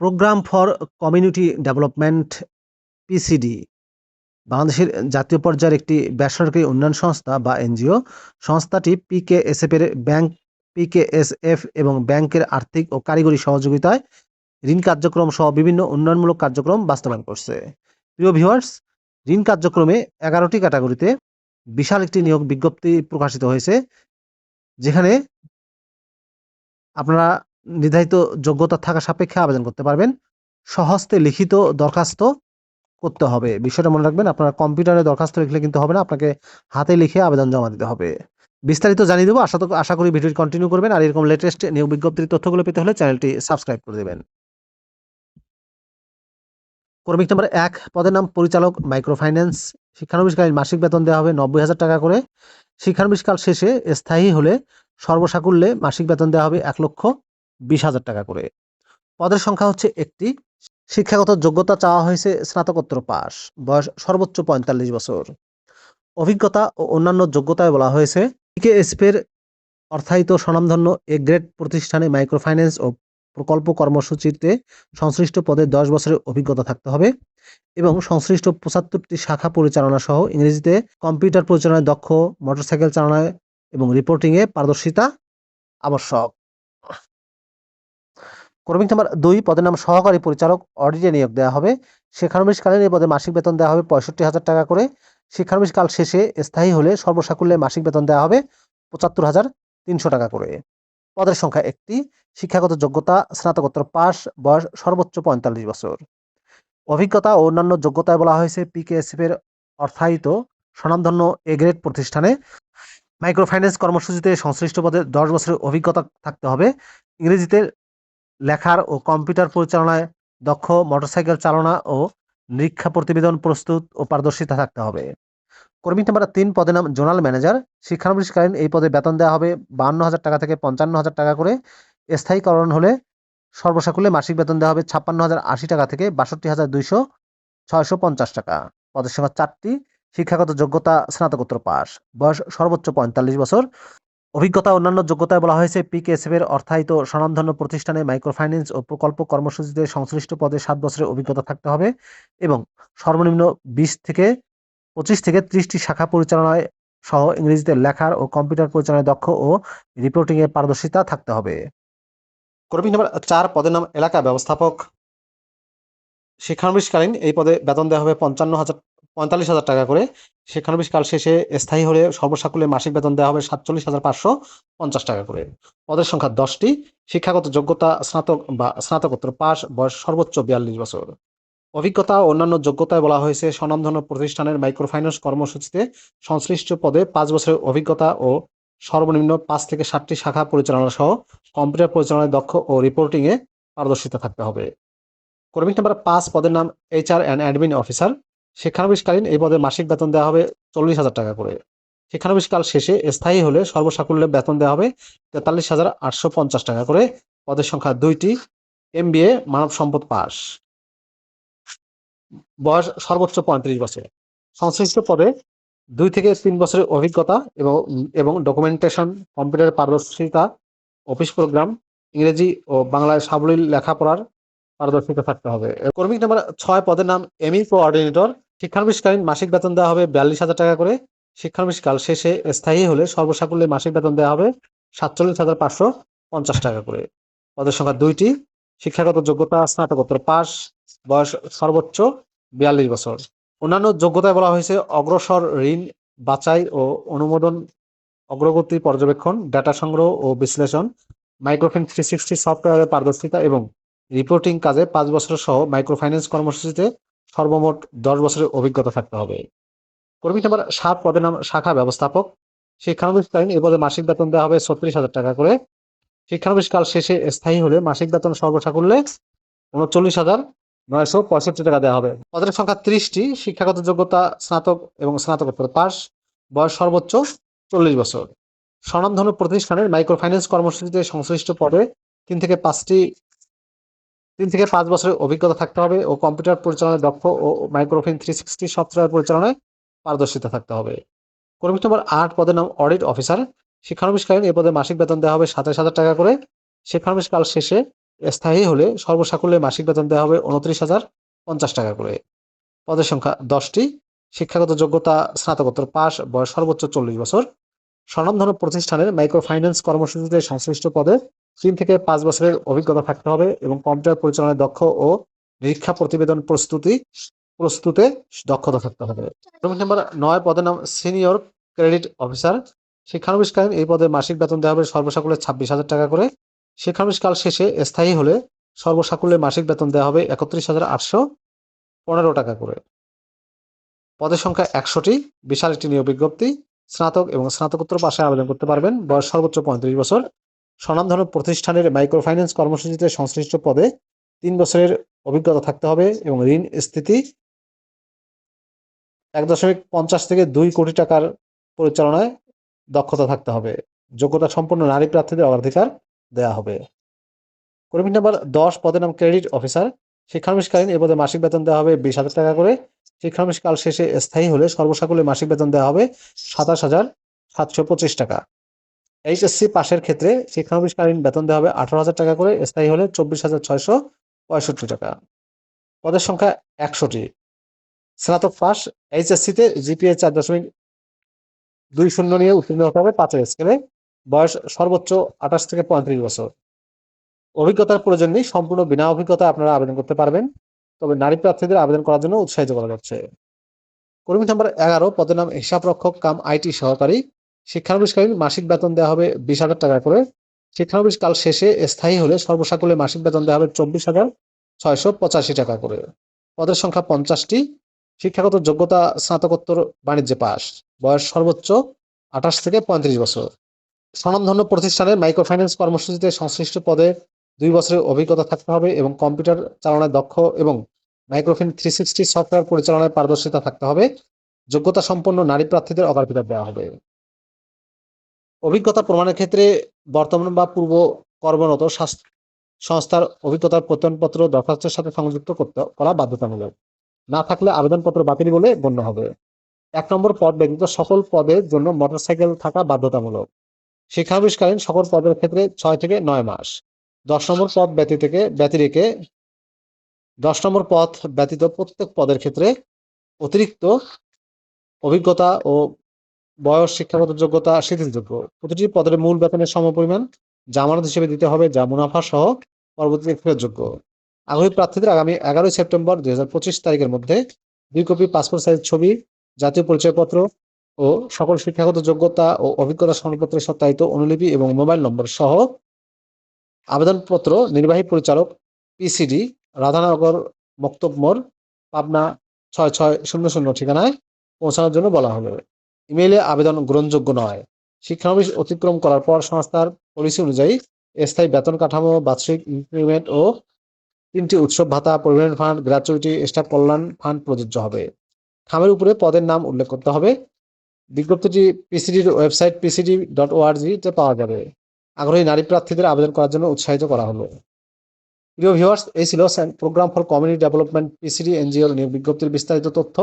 Program for community development PCD বাংলাদেশের জাতীয় পর্যায়ের একটি বেসরকারি উন্নয়ন সংস্থা বা এনজিও। সংস্থাটি পিকেএসএফ এর ব্যাংক পিকেএসএফ এবং ব্যাংকের আর্থিক ও কারিগরি সহযোগিতায় ঋণ কার্যক্রম সহ বিভিন্ন উন্নয়নমূলক কার্যক্রম বাস্তবায়ন করছে। প্রিয় ভিউয়ার্স, ঋণ কার্যক্রমে এগারোটি ক্যাটাগরিতে বিশাল একটি নিয়োগ বিজ্ঞপ্তি প্রকাশিত হয়েছে, যেখানে আপনারা নির্ধারিত যোগ্যতা থাকা সাপেক্ষে আবেদন করতে পারবেন। সহস্তে লিখিত দরখাস্ত করতে হবে। বিষয়টা মনে রাখবেন, আপনারা কম্পিউটারে দরখাস্ত লিখলে কিন্তু হবে না, আপনাকে হাতে লিখে আবেদন জমা দিতে হবে। বিস্তারিত জানিয়ে দেবো, আশা আশা করি ভিডিওটি কন্টিনিউ করবেন আর এরকম লেটেস্ট নিয়োগ বিজ্ঞপ্তির তথ্যগুলো পেতে হলে চ্যানেলটি সাবস্ক্রাইব করে দেবেন। কর্মিক নম্বর এক, পদের নাম পরিচালক মাইক্রোফাইন্যান্স শিক্ষানবিশকালীন মাসিক বেতন দেওয়া হবে নব্বই হাজার টাকা করে। শিক্ষানবিশকাল শেষে স্থায়ী হলে সর্বসাকুল্যে মাসিক বেতন দেওয়া হবে এক লক্ষ। বিশ হাজার টাকা করে। পদের সংখ্যা হচ্ছে একটি। শিক্ষাগত যোগ্যতা চাওয়া হয়েছে স্নাতকোত্তর পাস বয়স সর্বোচ্চ পঁয়তাল্লিশ বছর। অভিজ্ঞতা ও অন্যান্য যোগ্যতায় বলা হয়েছে। পিকেএসপের অর্থায়িত স্বনামধন্য এ গ্রেড প্রতিষ্ঠানে মাইক্রোফাইন্যান্স ও প্রকল্প কর্মসূচিতে সংশ্লিষ্ট পদে দশ বছরের অভিজ্ঞতা থাকতে হবে এবং সংশ্লিষ্ট পঁচাত্তরটি শাখা পরিচালনা সহ ইংরেজিতে কম্পিউটার পরিচালনায় দক্ষ, মোটরসাইকেল চালনায় এবং রিপোর্টিংয়ে পারদর্শিতা আবশ্যক। কর্মিক নাম্বার দুই পদের নাম সহকারী পরিচালক অডিটে নিয়োগ দেওয়া হবে। শিক্ষানবিশকালীন এই পদে মাসিক বেতন দেওয়া হবে পঁয়ষট্টি হাজার টাকা করে। শিক্ষানবিশকাল শেষে স্থায়ী হলে সর্বসাকুল্যে মাসিক বেতন দেওয়া হবে পঁচাত্তর হাজার তিনশো টাকা করে। পদের সংখ্যা একটি, শিক্ষাগত যোগ্যতা, স্নাতকোত্তর পাস বয়স সর্বোচ্চ পঁয়তাল্লিশ বছর। অভিজ্ঞতা ও অন্যান্য যোগ্যতায় বলা হয়েছে পিকেএসএফ এর অর্থায়িত স্বনামধন্য এ গ্রেড প্রতিষ্ঠানে। মাইক্রোফাইন্যান্স কর্মসূচিতে সংশ্লিষ্ট পদে দশ বছরের অভিজ্ঞতা থাকতে হবে। ইংরেজিতে লেখার ও কম্পিউটার পরিচালনায় দক্ষ মোটরসাইকেল চালনা ও নিরীক্ষা প্রতিবেদন প্রস্তুত ও পারদর্শিতা থাকতে হবে। কর্মী নাম্বার তিন পদে নাম জোনাল ম্যানেজার। শিক্ষানবিশকালীন এই পদে বেতন দেওয়া হবে বাহান্ন হাজার টাকা থেকে পঞ্চান্ন হাজার টাকা করে। স্থায়ীকরণ হলে সর্বসাকুল্যে মাসিক বেতন দেওয়া হবে ছাপ্পান্ন হাজার আশি টাকা থেকে বাষট্টি হাজার দুইশো ছয়শো পঞ্চাশ টাকা। পদের সংখ্যা চারটি শিক্ষাগত যোগ্যতা স্নাতকোত্তর পাস বয়স সর্বোচ্চ পঁয়তাল্লিশ বছর। অভিজ্ঞতা অন্যান্য যোগ্যতায় বলা হয়েছে পিকেএসএফ এর অর্থায়িত স্বনামধন্য প্রতিষ্ঠানে মাইক্রোফাইন্যান্স ও প্রকল্প কর্মসূচিতে সংশ্লিষ্ট পদে সাত বছরের অভিজ্ঞতা থাকতে হবে এবং সর্বনিম্ন বিশ থেকে পঁচিশ থেকে ত্রিশটি শাখা পরিচালনায় সহ ইংরেজিতে লেখার ও কম্পিউটার পরিচালনায় দক্ষ ও রিপোর্টিং এ পারদর্শিতা থাকতে হবে। কর্মী নাম্বার চার পদের নাম এলাকা ব্যবস্থাপক। শিক্ষানবিশকালীন এই পদে বেতন দেওয়া হবে পঞ্চান্ন হাজার পঁয়তাল্লিশ হাজার টাকা করে। শিক্ষানবিশকাল শেষে স্থায়ী হলে সর্বসাকুল্যে মাসিক বেতন দেওয়া হবে সাতচল্লিশ হাজার পাঁচশো পঞ্চাশ টাকা করে। পদের সংখ্যা দশটি। শিক্ষাগত যোগ্যতা, স্নাতক বা স্নাতকোত্তর পাস বয়স সর্বোচ্চ বিয়াল্লিশ বছর। অভিজ্ঞতা অন্যান্য যোগ্যতায় বলা হয়েছে, স্বনামধন্য প্রতিষ্ঠানের মাইক্রোফাইন্যান্স কর্মসূচিতে সংশ্লিষ্ট পদে পাঁচ বছরের অভিজ্ঞতা ও সর্বনিম্ন পাঁচ থেকে ষাটটি শাখা পরিচালনা সহ কম্পিউটার পরিচালনায় দক্ষ ও রিপোর্টিংয়ে পারদর্শিতা থাকতে হবে। কর্মী নাম্বার পাঁচ, পদের নাম এইচআর অ্যান্ড অ্যাডমিন অফিসার শিক্ষানবিশকালীন এই পদে মাসিক বেতন দেওয়া হবে চল্লিশ হাজার টাকা করে। শিক্ষানবিশকাল শেষে স্থায়ী হলে সর্বসাকুল্যে বেতন দেওয়া হবে তেতাল্লিশ হাজার আটশো পঞ্চাশ টাকা করে। পদের সংখ্যা দুইটি এম বি এ মানব সম্পদ পাস। বয়স সর্বোচ্চ পঁয়ত্রিশ বছর। সংশ্লিষ্ট পদে দুই থেকে তিন বছরের অভিজ্ঞতা এবং এবং ডকুমেন্টেশন কম্পিউটার পারদর্শিতা অফিস প্রোগ্রাম ইংরেজি ও বাংলায় সাবলীল লেখাপড়ার পারদর্শিতা থাকতে হবে। কর্মিক নাম্বার ছয় পদের নাম এমই কোঅর্ডিনেটর শিক্ষানবিশকালীন মাসিক বেতন দেওয়া হবে বিয়াল্লিশ হাজার টাকা করে। শিক্ষানবিশকাল শেষে স্থায়ী হলে সর্বসাকুল্যে মাসিক বেতন দেওয়া হবে সাতচল্লিশ হাজার পাঁচশো পঞ্চাশ টাকা করে। পদের সংখ্যা দুইটি। শিক্ষাগত যোগ্যতা, স্নাতকোত্তর পাস বয়স সর্বোচ্চ বিয়াল্লিশ বছর। অন্যান্য যোগ্যতায় বলা হয়েছে অগ্রসর ঋণ বাছাই ও অনুমোদন, অগ্রগতি পর্যবেক্ষণ, ডেটা সংগ্রহ ও বিশ্লেষণ, মাইক্রোফিন থ্রি সিক্সটি সফটওয়্যারের পারদর্শিতা এবং রিপোর্টিং কাজে পাঁচ বছর সহ মাইক্রোফাইন্যান্স কর্মসূচিতে সর্বমোট দশ বছরের অভিজ্ঞতা থাকতে হবে। কর্মী নাম্বার সাত পদের নাম শাখা ব্যবস্থাপক। শিক্ষানবিশকালীন এ পদে মাসিক বেতন দেওয়া হবে ছত্রিশ হাজার টাকা করে। শিক্ষানবিশ কাল শেষে স্থায়ী হলে মাসিক বেতন সর্বসাকুল্যে উনচল্লিশ হাজার নয়শো পঁয়ষট্টি টাকা দেওয়া হবে। পদের সংখ্যা ত্রিশটি। শিক্ষাগত যোগ্যতা স্নাতক এবং স্নাতকোত্তর পাস বয়স সর্বোচ্চ চল্লিশ বছর। স্বনামধন্য প্রতিষ্ঠানের মাইক্রোফাইন্যান্স কর্মসূচিতে সংশ্লিষ্ট পদে তিন থেকে পাঁচটি তিন থেকে পাঁচ বছরের অভিজ্ঞতা থাকতে হবে ও কম্পিউটার পরিচালনায় দক্ষ ও মাইক্রোফিন থ্রি সিক্সটি সফটওয়্যার পরিচালনায় পারদর্শিতা থাকতে হবে। কর্মী নম্বর আট পদের নাম অডিট অফিসার শিক্ষানবিশকালীন এ পদে মাসিক বেতন দেওয়া হবে সাতাশ হাজার টাকা করে। শিক্ষানবিশ কাল শেষে স্থায়ী হলে সর্বসাকুল্যে মাসিক বেতন দেওয়া হবে উনত্রিশ হাজার পঞ্চাশ টাকা করে। পদের সংখ্যা দশটি। শিক্ষাগত যোগ্যতা স্নাতকোত্তর পাস বয়স সর্বোচ্চ চল্লিশ বছর। স্বনামধন্য প্রতিষ্ঠানের মাইক্রো ফাইন্যান্স কর্মসূচিতে সংশ্লিষ্ট পদে তিন থেকে পাঁচ বছরের অভিজ্ঞতা থাকতে হবে এবং কম্পিউটার পরিচালনায় দক্ষ ও নিরীক্ষা প্রতিবেদন প্রস্তুতি, প্রস্তুতে দক্ষতা থাকতে হবে। শ্রমিক নাম্বার, নয় পদের নাম সিনিয়র ক্রেডিট অফিসার। শিক্ষানবিষ্কালীন এই পদে মাসিক বেতন দেওয়া হবে সর্বসাকুল্যে ছাব্বিশ হাজার টাকা করে। শিক্ষানবিষ্কাল শেষে স্থায়ী হলে সর্বসাকুল্যে মাসিক বেতন দেওয়া হবে একত্রিশ হাজার আটশো পনেরো টাকা করে। পদের সংখ্যা একশোটি, বিশাল একটি নিয়োগ বিজ্ঞপ্তি। স্নাতক এবং স্নাতকোত্তর পাশে আবেদন করতে পারবেন। বয়স সর্বোচ্চ পঁয়ত্রিশ বছর। স্বনামধন্য প্রতিষ্ঠানের মাইক্রো ফাইন্যান্স কর্মসূচিতে সংশ্লিষ্ট পদে তিন বছরের অভিজ্ঞতা থাকতে হবে এবং ঋণ স্থিতি এক দশমিক পঞ্চাশ থেকে দুই কোটি টাকার পরিচালনায় দক্ষতা থাকতে হবে। যোগ্যতা সম্পন্ন নারী প্রার্থীদের অগ্রাধিকার দেওয়া হবে। কর্মী নাম্বার দশ, পদের নাম ক্রেডিট অফিসার। শিক্ষানবিষ্কালীন এ পদে মাসিক বেতন দেওয়া হবে বিশ হাজার টাকা করে। শিক্ষানবিষ্কাল শেষে স্থায়ী হলে সর্বসাকুল্যে মাসিক বেতন দেওয়া হবে সাতাশ হাজার সাতশো পঁচিশ টাকা। এইচএসসি পাশের ক্ষেত্রে শিক্ষা শিক্ষানবিষ্কালীন বেতন দেওয়া হবে আঠারো হাজার টাকা করে, স্থায়ী হলে চব্বিশ হাজার ছয়শো পঁয়ষট্টি টাকা। পদের সংখ্যা একশোটি। স্নাতক পাস এইচএসসিতে জিপিএ চার দশমিক দুই শূন্য নিয়ে উত্তীর্ণ হতে হবে পাঁচের স্কেলে বয়স সর্বোচ্চ আঠাশ থেকে পঁয়ত্রিশ বছর। অভিজ্ঞতার প্রয়োজন নেই, সম্পূর্ণ বিনা অভিজ্ঞতা আপনারা আবেদন করতে পারবেন। তবে নারী প্রার্থীদের আবেদন করার জন্য উৎসাহিত করা যাচ্ছে। কর্মী নাম্বার এগারো, পদের নাম হিসাব রক্ষক কাম আইটি সহকারী। শিক্ষানবিষ্কালীন মাসিক বেতন দেওয়া হবে বিশ হাজার টাকা করে। শিক্ষানবিশ কাল শেষে স্থায়ী হলে সর্বসাকুল্যে মাসিক বেতন দেওয়া হবে চব্বিশ হাজার ছয়শো পঁচাশি টাকা করে। পদের সংখ্যা পঞ্চাশটি। শিক্ষাগত যোগ্যতা, স্নাতকোত্তর, বাণিজ্যে পাস বয়স সর্বোচ্চ আঠাশ থেকে পঁয়ত্রিশ বছর। স্বনামধন্য প্রতিষ্ঠানের মাইক্রো ফাইন্যান্স কর্মসূচিতে সংশ্লিষ্ট পদে দুই বছরের অভিজ্ঞতা থাকতে হবে এবং কম্পিউটার চালনায় দক্ষ এবং মাইক্রোফিন থ্রি সিক্সটি সফটওয়্যার পরিচালনায় পারদর্শিতা থাকতে হবে। যোগ্যতা সম্পন্ন নারী প্রার্থীদের অগ্রাধিকার দেওয়া হবে। অভিজ্ঞতা প্রমাণের ক্ষেত্রে বর্তমান বা পূর্ব কর্মরত সংস্থার অভিজ্ঞতার প্রত্যয়নপত্র দরখাস্তের সাথে সংযুক্ত করতে করা বাধ্যতামূলক। না থাকলে আবেদনপত্র বাতিল বলে গণ্য হবে। এক নম্বর পদ ব্যতীত সকল পদের জন্য মোটরসাইকেল থাকা বাধ্যতামূলক। শিক্ষানবিষ্কালীন সকল পদের ক্ষেত্রে ছয় থেকে নয় মাস। দশ নম্বর পদ ব্যতীত থেকে ব্যতিরেকে দশ নম্বর পদ ব্যতীত প্রত্যেক পদের ক্ষেত্রে অতিরিক্ত অভিজ্ঞতা ও বয়স, শিক্ষাগত যোগ্যতা শিথিলযোগ্য প্রতিটি পদের মূল বেতনের সমপরিমাণ জামানত হিসেবে দিতে হবে, যা মুনাফা সহ পরবর্তীতে ফেরতযোগ্য। আগ্রহী প্রার্থীদের আগামী এগারোই সেপ্টেম্বর দুই হাজার পঁচিশ তারিখের মধ্যে দুই কপি পাসপোর্ট সাইজ ছবি, জাতীয় পরিচয়পত্র ও সকল শিক্ষাগত যোগ্যতা ও অভিজ্ঞতা সনদপত্রের সত্যায়িত অনুলিপি এবং মোবাইল নম্বর সহ আবেদনপত্র নির্বাহী পরিচালক পিসিডি রাধানগর মক্তব মোড়, পাবনা ছয় ছয় শূন্য শূন্য ঠিকানায় পৌঁছানোর জন্য বলা হলো। ইমেইলে আবেদন গ্রহণযোগ্য নয়। শিক্ষানবিশ অতিক্রম করার পর সংস্থার পলিসি অনুযায়ী স্থায়ী বেতন কাঠামো, বার্ষিক ইনক্রিমেন্ট ও তিনটি উৎসব ভাতা, পরিবহন ফান্ড গ্র্যাচুইটি স্টাফ কল্যাণ ফান্ড প্রযোজ্য হবে। খামের উপরে পদের নাম উল্লেখ করতে হবে। বিজ্ঞপ্তিটি পিসিডির ওয়েবসাইট পিসিডি ডট ওআরজিতে পাওয়া যাবে। আগ্রহী নারী প্রার্থীদের আবেদন করার জন্য উৎসাহিত করা হলো। প্রিয় ভিউয়ার্স এই ছিল program for community development, PCD এনজিওর নিয়োগ বিজ্ঞপ্তির বিস্তারিত তথ্য।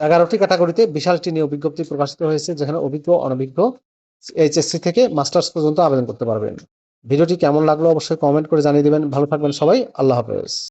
এগারোটি ক্যাটাগরিতে বিশালটি নিয়োগ বিজ্ঞপ্তি প্রকাশিত হয়েছে, যেখানে অভিজ্ঞ, অনভিজ্ঞ এইচএসসি থেকে মাস্টার্স পর্যন্ত আবেদন করতে পারবেন। ভিডিওটি কেমন লাগল অবশ্যই কমেন্ট করে জানিয়ে দেবেন। ভালো থাকবেন সবাই। আল্লাহ হাফেজ।